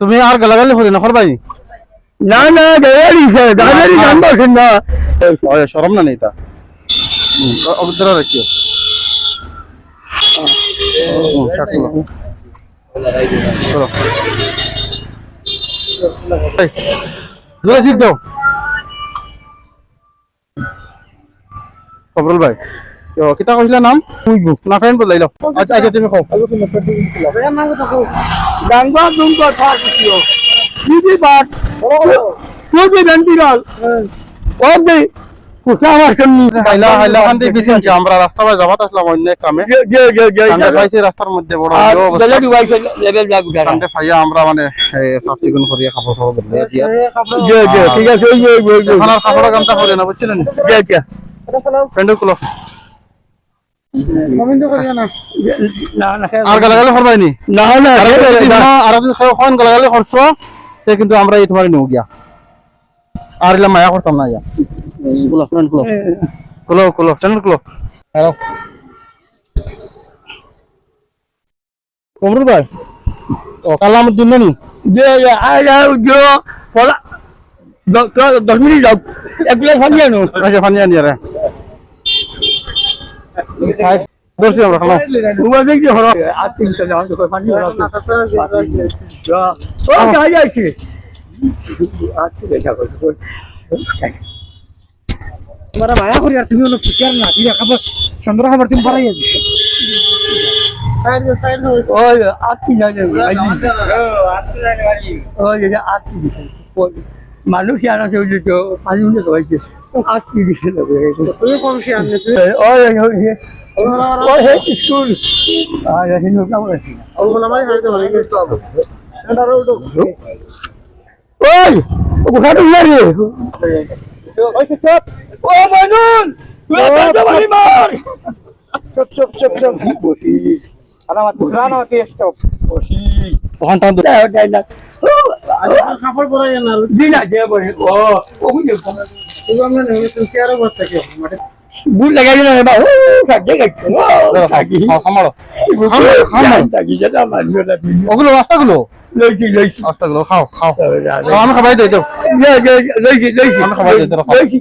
তুমি আর গালাগালি হলে না করবাই? না না গাড়ি স্যার গাড়ি গান বলছেন না শরম না নেই তা। অবদারা রাখিও শিখ দাও। কবরুল ভাই। ও, কিতা কইলা নাম না ফ্রেন্ড বলাই লাও আচ্ছা আচ্ছা তুমি খাও গাঙ্গা তুম তো থাক কিও দিদি বাট তুই যে বেন্টিরাল ও দে কুসা আমার শুনি হাইলা হাইলা খান দিয়ে বেশি আনছি আমরা রাস্তা বাই যাবাত আসলাম অন্য কামে গে গে গে গে কান্দে পাইছি রাস্তার মধ্যে বড় ইয়ে অবস্থা। গলে ডিভাইস লেভেল লাগু গাড়া কান্দে পাইয়া আমরা মানে এই, চাফ চিকুন করিয়া কাপড় সাপড় বদলাই দিয়া গে গে ঠিক আছে ওই ওই ওই এখন কাপড় গামটা করে না বুঝছিলেন গে গে প্যান্ডেলগুলো কিন্তু আমরা এই তোমার নিউ গিয়া। আর ইলা মায়া করতাম না ইয়া। চ্যানেল কুলো কমরুল ভাই ও কালাম দিন নি গে আয় আয় জো পড়া দশ মিনিট যাও এক গ্লাস পানি আনো আচ্ছা ফানি আনি আরে আমরা খালাম তোমার দেখছি হলো আর তিনটা যাও তো পানি ও কাজ আছে আর ঠিক আছে তোমারা মায়া করি আর তুমি হলো না তুমি খাবার চন্দ্র খাবার তুমি পারাই দিছো। ওই আর কি জানে ওই যে আর কি মানুষ জানা চলছে তো পানি কি দিছে স্কুল। আর কেমন আছে ওই রে? ও মানুন বাড়ি মার। চুপ চুপ চুপ চুপ। বসি। আর আমার বসি। না। ওগুলো রাস্তাগুলো। লইছি লইছি রাস্তাগুলো খাও খাও লইছি আমি খাবাই দিই দাও লইছি লইছি আমি খাবাই দিই। লইছি